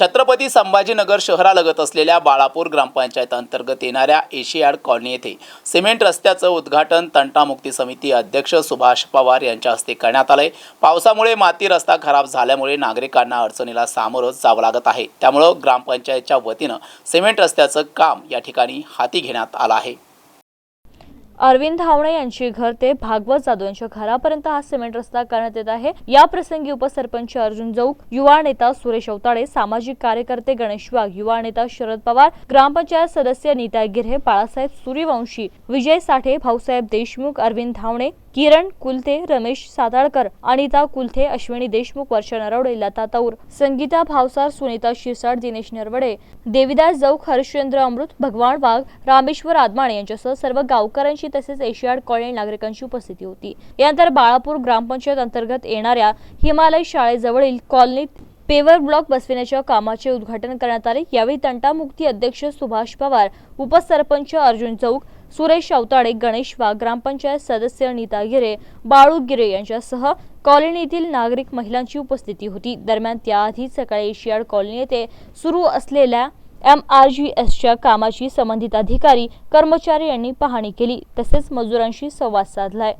छत्रपती संभाजीनगर शहरालगत असलेल्या बाळापूर ग्रामपंचायत अंतर्गत येणाऱ्या एशियाड कॉलनी येथे सिमेंट रस्त्याचं उद्घाटन तंटामुक्ती समिती अध्यक्ष सुभाष पवार यांच्या हस्ते करण्यात आलंय. पावसामुळे माती रस्ता खराब झाल्यामुळे नागरिकांना अडचणीला सामोरं जावं लागत आहे. त्यामुळं ग्रामपंचायतच्या वतीनं सिमेंट रस्त्याचं काम या ठिकाणी हाती घेण्यात आलं आहे. अरविंद धावणे यांची घर ते भागवत जाधव यांच्या घरापर्यंत हा सिमेंट रस्ता करण्यात येत आहे. या प्रसंगी उपसरपंच अर्जुन जौक युवा नेता सुरेश अवताडे सामाजिक कार्यकर्ते गणेश वाघ युवा नेता शरद पवार ग्रामपंचायत सदस्य नीता गिरे बाळासाहेब सूर्यवंशी विजय साठे भाऊसाहेब देशमुख अरविंद धावणे किरण कुलथे रमेश साताळकर अनिता कुलथे अश्विनी देशमुख वर्षा नरवडे लता तौर संगीता भावसार सुनीता शिरसाट दिनेश नरवडे देविदास जौक हरिश्चंद्र अमृत भगवान वाघ रामेश्वर आदमाणे यांच्यासह सर्व गावकऱ्यांशी तसेच एशियाड कॉलनी नागरिकांची उपस्थिती होती. यानंतर बाळापूर ग्रामपंचायत अंतर्गत येणाऱ्या हिमालय शाळेजवळील कॉलनीत पेवर ब्लॉक बसविण्याच्या कामाचे उद्घाटन करण्यात आले. यावेळी तंटामुक्ती अध्यक्ष सुभाष पवार उपसरपंच अर्जुन चौक सुरेश अवताडे गणेश वा ग्रामपंचायत सदस्य नीता गिरे बाळू गिरे यांच्यासह कॉलनीतील नागरिक महिलांची उपस्थिती होती. दरम्यान त्याआधी सकाळी एशियाड कॉलनी येथे सुरू असलेल्या एम आर जी एसच्या कामाची संबंधित अधिकारी कर्मचारी यांनी पाहणी केली. तसेच मजुरांशी संवाद साधलाय.